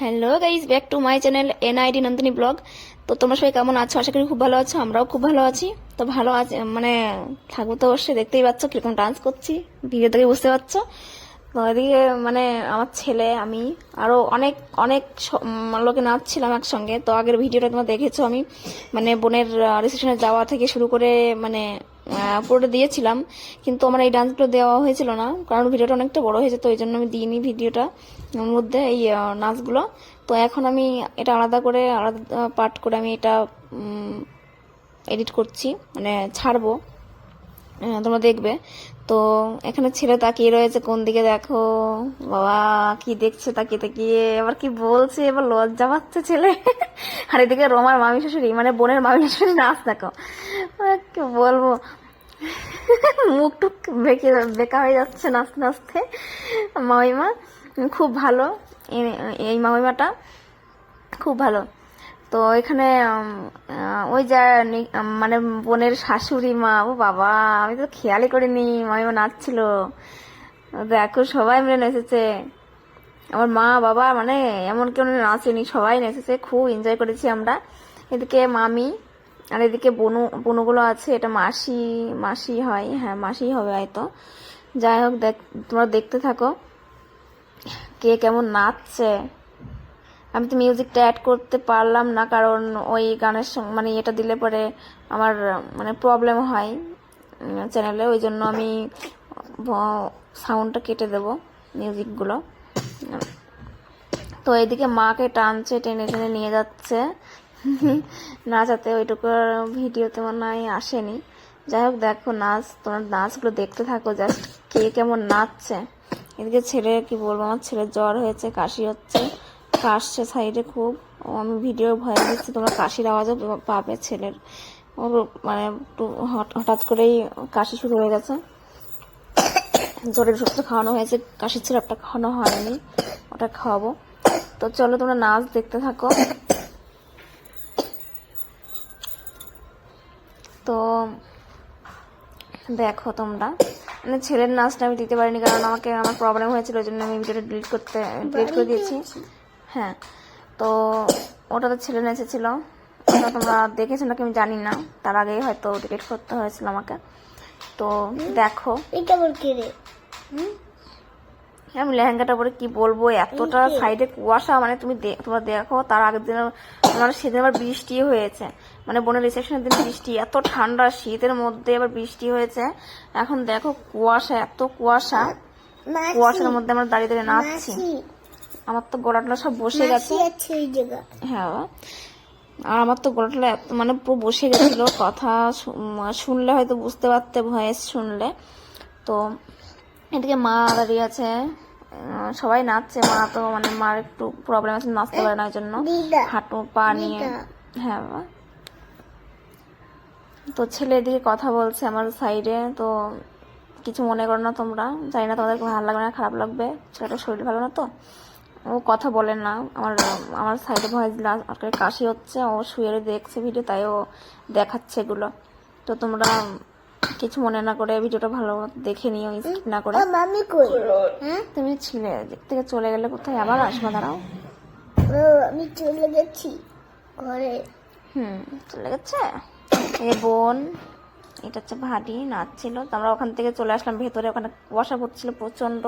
Hello guys back to my channel NID Nandini blog তো তোমরা সবাই কেমন আছো? আশা করি খুব ভালো আছো, আমরাও খুব ভালো আছি। তো ভালো আছে মানে থাকব তো অবশ্যই দেখতেই পাচ্ছ, কীরকম ডান্স করছি ভিডিও থেকে বুঝতে পারছ। তো এদিকে মানে আমার ছেলে, আমি আরও অনেক অনেক লোকে নাচছিলাম একসঙ্গে। তো আগের ভিডিওটা তোমরা দেখেছ আমি মানে বোনের রিসেপশনে যাওয়া থেকে শুরু করে মানে পুরোটা দিয়েছিলাম, কিন্তু আমার এই ডান্সগুলো দেওয়া হয়েছিল না, কারণ ভিডিওটা অনেকটা বড় হয়েছে তো এই জন্য আমি দিইনি ভিডিওটা মধ্যে এই নাচগুলো তো এখন আমি এটা আলাদা করে, আলাদা পার্ট করে আমি এটা এডিট করছি মানে ছাড়বো। তোমরা দেখবে। তো এখানে ছেলে তাকিয়ে রয়েছে, কোন দিকে দেখো? বাবা, কি দেখছে তাকিয়ে তাকিয়ে? এবার কি বলছে? এবার লজ্জা পাচ্ছে ছেলে। আর এদিকে রোমার মামি শাশুড়ি মানে বোনের মামি শাশুড়ি নাচ দেখো। কি বলব? মুখ টুক বেঁকে বেকা হয়ে যাচ্ছে নাচতে নাচতে। মামিমা খুব ভালো। এই- মামিমাটা খুব ভালো। তো এখানে ওই যা মানে বোনের শাশুড়ি মা, ও বাবা, আমি তো খেয়ালই করিনি মামিমা নাচছিল। দেখো, সবাই মিলে নেচেছে। আমার মা, বাবা মানে এমন কেউ নাচেনি, সবাই নেচেছে। খুব এনজয় করেছি আমরা। এদিকে মামি আর এদিকে বনু, বনুগুলো আছে, এটা মাসি মাসি হয় হ্যাঁ মাসি হবে হয়তো। যাই হোক, দেখ, তোমরা দেখতে থাকো। কে কেমন নাচছে। আমি তো মিউজিকটা অ্যাড করতে পারলাম না, কারণ ওই গানের সঙ্গে মানে এটা দিলে পরে আমার মানে প্রবলেম হয় চ্যানেলে ওই জন্য আমি সাউন্ডটা কেটে দেব মিউজিকগুলো তো এদিকে মাকে টানছে, টেনে টেনে নিয়ে যাচ্ছে। নাচাতে ওইটুকু ভিডিওতে মনে হয় আসেনি। যাই হোক, দেখো নাচ, তোমার নাচগুলো দেখতে থাকো জাস্ট কে কেমন নাচছে। এদিকে ছেলে, কি বলব, আমার ছেলের জ্বর হয়েছে, কাশি হচ্ছে, কাশছে সাইডে খুব। আমি ভিডিও ভয় দিচ্ছি, তোমরা কাশির আওয়াজও পাবে ছেলের। ওর মানে একটু হঠাৎ করেই কাশি শুরু হয়ে গেছে। জ্বরের ওষুধটা খাওয়ানো হয়েছে, কাশির সিরাপটা খাওয়ানো হয়নি, ওটা খাওয়াবো। তো চলো, তোমরা নাচ দেখতে থাকো। তো দেখো তোমরা। মানে ছেলের নাচটা আমি দিতে পারিনি কারণ আমাকে আমার প্রবলেম হয়েছিল ওই জন্য আমি ভিডিওটা ডিলিট করতে ডিলিট করে দিয়েছি। হ্যাঁ তো ওটা তো ছেলে নেচেছিল। ওটা তোমরা দেখেছ নাকি আমি জানি না। তার আগেই হয়তো ডিলিট করতে হয়েছিল আমাকে। তো দেখো। এটা বল কে রে? আমি লেহেঙ্গাটা পরে কি বলব? এতটা সাইডে কুয়াশা মানে তুমি তোমরা দেখো তার আগের দিন মানে সেদিন আবার বৃষ্টি হয়েছে। মানে বোনের রিসেপশনের দিন বৃষ্টি এত ঠান্ডা শীতের মধ্যে আবার বৃষ্টি হয়েছে। এখন দেখো কুয়াশা এত কুয়াশা। কুয়াশার মধ্যে আমরা দাঁড়িয়ে দাঁড়িয়ে নাচছি। আমার তো গলাটা সব বসে গেছে। হ্যাঁ আর আমার তো গলাটা এত মানে পুরো বসে গেছিল। কথা শুনলে হয়তো বুঝতে পারতে ভয়েস শুনলে। তো এদিকে মা দাঁড়িয়ে আছে। সবাই নাচছে মা তো মানে মার একটু প্রবলেম আছে নাচতে পারে না ওই জন্য। হাঁটু পা নিয়ে। হ্যাঁ বাবা। তো ছেলে এদিকে কথা বলছে আমার সাইডে তো কিছু মনে করো না তোমরা। জানি না তোমাদের ভালো লাগবে না খারাপ লাগবে। ছেলেটার শরীর ভালো না তো। ও কথা বলে না। আমার আমার সাইডে ভয়েস আর কাশি হচ্ছে ও শুয়ে দেখছে ভিডিও তাই ও দেখাচ্ছে এগুলো। তো তোমরা কিছু মনে না করে ভিডিওটা ভালো দেখে নিও স্কিপ না করে। মামি কই? হ্যাঁ তুমি ছিলে থেকে চলে গেলে কোথায়? আবার আসবা দাঁড়াও। আমি চলে গেছি ঘরে। হুম চলে গেছে? এ বোন এটা হচ্ছে ভাটি নাচছিল। তো আমরা ওখান থেকে চলে আসলাম ভেতরে ওখানে কুয়াশা পড়ছিল প্রচণ্ড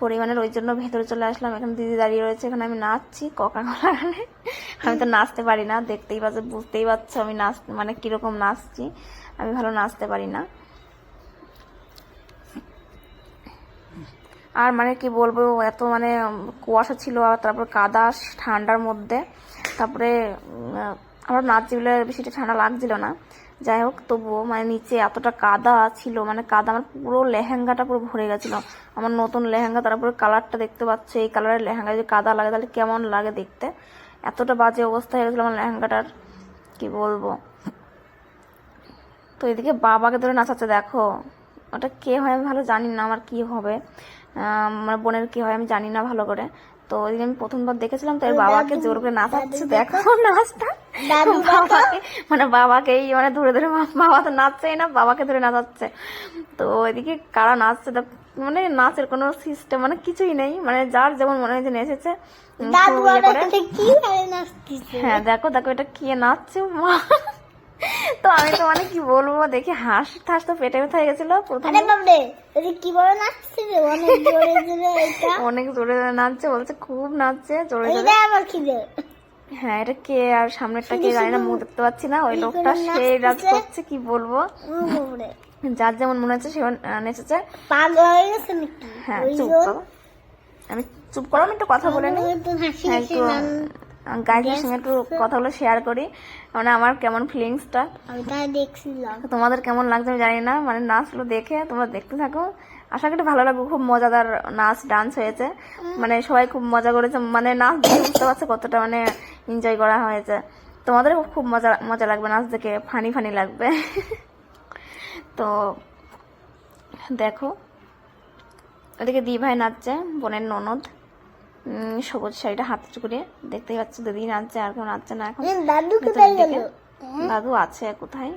পরিমাণের ওই জন্য ভেতরে চলে আসলাম। এখানে দিদি দাঁড়িয়ে রয়েছে এখানে আমি নাচছি ককা কলা। গানে আমি তো নাচতে পারি না দেখতেই পাচ্ছ বুঝতেই পারছ আমি নাচ মানে কীরকম নাচছি। আমি ভালো নাচতে পারি না। আর মানে কি বলব, এত মানে কুয়াশা ছিল, আর তারপর কাদা, ঠান্ডার মধ্যে। তারপরে আমার নাচছি বলে বেশিটা ঠান্ডা লাগছিল না। যাই হোক, তবুও মানে নিচে এতটা কাদা ছিল মানে কাদা আমার পুরো লেহেঙ্গাটা পুরো ভরে গেছিল। আমার নতুন লেহেঙ্গা তারপরে কালারটা দেখতে পাচ্ছ, এই কালারের লেহেঙ্গা, যদি কাদা লাগে তাহলে কেমন লাগে দেখতে। এতটা বাজে অবস্থা হয়ে গেছিল আমার লেহেঙ্গাটার, কি বলব। তো এদিকে বাবাকে ধরে নাচাচ্ছে দেখো। ওটা কে হয় আমি ভালো জানি না আমার কি হবে। আমার বোনের কি হয় আমি জানি না ভালো করে। তো ওইদিকে আমি প্রথমবার দেখেছিলাম তো এর বাবাকে জোর করে নাচাচ্ছে। দেখো। নাচটা। বাবাকে মানে বাবাকেই মানে ধরে ধরে বাবা তো নাচছেই না বাবাকে ধরে নাচাচ্ছে। তো এদিকে কারা নাচছে মানে নাচের কোনো সিস্টেম মানে কিছুই নেই। মানে যার যেমন মনে হয় যে নেচেছে হ্যাঁ দেখো দেখো এটা কে নাচছে মা। তো আমি তো মানে কি বলব? দেখে হাস ঠাস তো পেটে ব্যথা হয়ে গেছিল। প্রথমে কি ভাবে নাচছে রে অনেক জোরে জোরে এটা। অনেক জোরে জোরে নাচছে বলছে খুব নাচছে জোরে জোরে। আমার খিদে হ্যাঁ এটা কে আর সামনেরটা কে জানি না মুখ দেখতে পাচ্ছি না। ওই লোকটা সেই নাচ করছে কি বলব? যার যেমন মনে হচ্ছে সে নেচেছে। পাগল হয়ে গেছে নাকি? হ্যাঁ চুপ করো। আমি চুপ করো আমি একটু কথা বলে নিই। একটু গাইজের সঙ্গে একটু কথাগুলো শেয়ার করি। মানে আমার কেমন ফিলিংসটা তোমাদের কেমন লাগছে আমি জানি না। মানে নাচগুলো দেখে তোমরা দেখতে থাকো। আশা করি ভালো লাগবে। খুব মজাদার নাচ ডান্স হয়েছে। মানে সবাই খুব মজা করেছে। মানে নাচ দেখে বুঝতে পারছে কতটা মানে এনজয় করা হয়েছে। তোমাদেরও খুব মজা মজা লাগবে নাচ দেখে। ফানি ফানি লাগবে। তো দেখো ওদিকে দি ভাই নাচছে বোনের ননদ। সবুজ শাড়িটা হাতে করে দেখতেই পাচ্ছ দিদি নাচছে আর কেউ নাচছে না এখন। এ, দাদু কোথায় গেল? দাদু আছে কোথায়?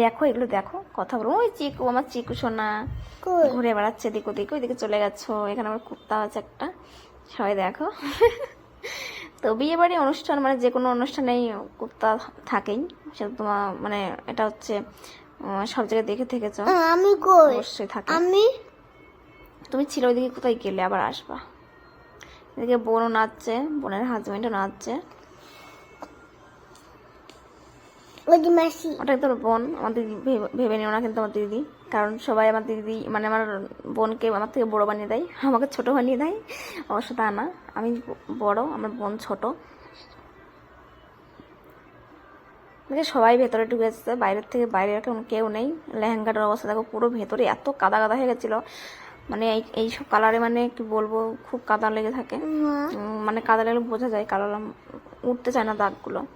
দেখো এগুলো দেখো কথা বলো। ওই চিকু আমার চিকু সোনা। ঘুরে বেড়াচ্ছে এদিক ওদিক ওইদিকে চলে গেছো। এখানে আমার কুত্তা আছে একটা। সবাই দেখো। তো বিয়ে বাড়ি অনুষ্ঠান মানে যে কোনো অনুষ্ঠানেই কুত্তা থাকেই। সেটা তোমার মানে এটা হচ্ছে সব জায়গায় দেখে থেকেছ। আমি অবশ্যই থাকে। আমি? তুমি ছিল ওইদিকে কোথায় গেলে? আবার আসবা। এদিকে বোনও নাচছে বোনের হাজবেন্ডও নাচছে। ওটাই তোর বোন আমার দিদি ভেবে- নিও না কিন্তু আমার দিদি। কারণ সবাই আমার দিদি মানে আমার বোনকে আমার থেকে বড় বানিয়ে দেয় আমাকে ছোট বানিয়ে দেয় অবশ্য তা না। আমি বড় আমার বোন ছোট। দেখে সবাই ভেতরে ঢুকে এসেছে বাইরের থেকে বাইরে এখন কেউ নেই। লেহেঙ্গাটার অবস্থা দেখো পুরো ভেতরে এত কাদা কাদা হয়ে গেছিল। মানে এই সব কালারে মানে কি বলব খুব কাদা লেগে থাকে। মানে কাদা লাগলে বোঝা যায় কালো লাম- উঠতে চায় না দাগগুলো।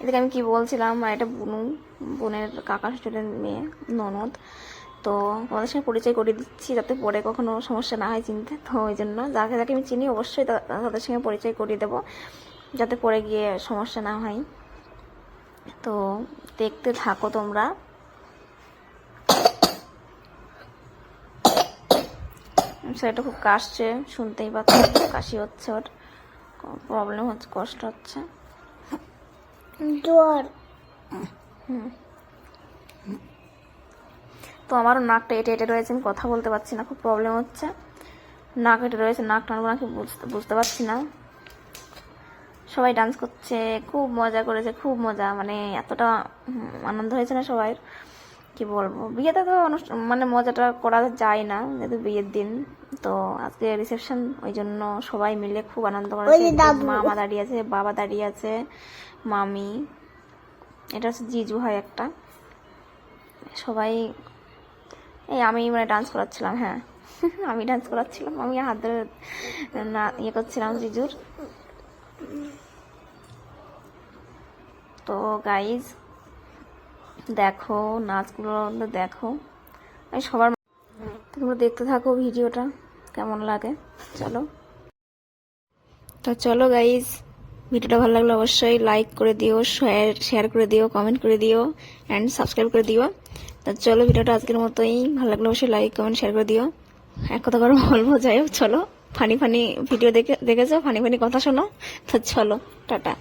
এদিকে আমি কি বলছিলাম এটা বুনু বোনের কাকা শ্বশুরের মেয়ে ননদ। তো তোমাদের সঙ্গে পরিচয় করে দিচ্ছি যাতে পরে কখনো সমস্যা না হয় চিনতে। তো ওই জন্য যাকে যাকে আমি চিনি অবশ্যই তাদের সঙ্গে পরিচয় করিয়ে দেবো যাতে পরে গিয়ে সমস্যা না হয়। তো দেখতে থাকো তোমরা। সেটা খুব কাশছে শুনতেই পাচ্ছ কাশি হচ্ছে ওর। প্রবলেম হচ্ছে কষ্ট হচ্ছে। জ্বর। তো আমারও নাকটা এটে এটে রয়েছে আমি কথা বলতে পারছি না খুব প্রবলেম হচ্ছে। নাক এটে রয়েছে নাক টানবো নাকি বুঝতে বুঝতে পারছি না। সবাই ডান্স করছে খুব মজা করেছে খুব মজা মানে এতটা আনন্দ হয়েছে না সবাই কি বলব? বিয়েতে তো অনুষ্ঠান মানে মজাটা করা যায় না যেহেতু বিয়ের দিন। তো আজকে রিসেপশন ওই জন্য সবাই মিলে খুব আনন্দ করেছে। মামা দাঁড়িয়ে আছে বাবা দাঁড়িয়ে আছে মামি। এটা হচ্ছে জিজু হয় একটা। সবাই এই আমি মানে ডান্স করাচ্ছিলাম হ্যাঁ। আমি ডান্স করাচ্ছিলাম আমি হাত ধরে না ইয়ে করছিলাম জিজুর। তো গাইজ দেখো, নাচগুলো দেখো। সবার তোমরা দেখতে থাকো ভিডিওটা, কেমন লাগে। চলো। তো চলো গাইজ ভিডিওটা ভালো লাগলে অবশ্যই লাইক করে দিও শেয়ার শেয়ার করে দিও কমেন্ট করে দিও অ্যান্ড সাবস্ক্রাইব করে দিও। তো চলো ভিডিওটা আজকের মতোই। ভালো লাগলে অবশ্যই লাইক কমেন্ট শেয়ার করে দিও। এক কথা করে বলব, যাই হোক, চলো। ফানি ফানি ভিডিও দেখে, দেখেছ? ফানি ফানি কথা শোনো। তো চলো, টাটা।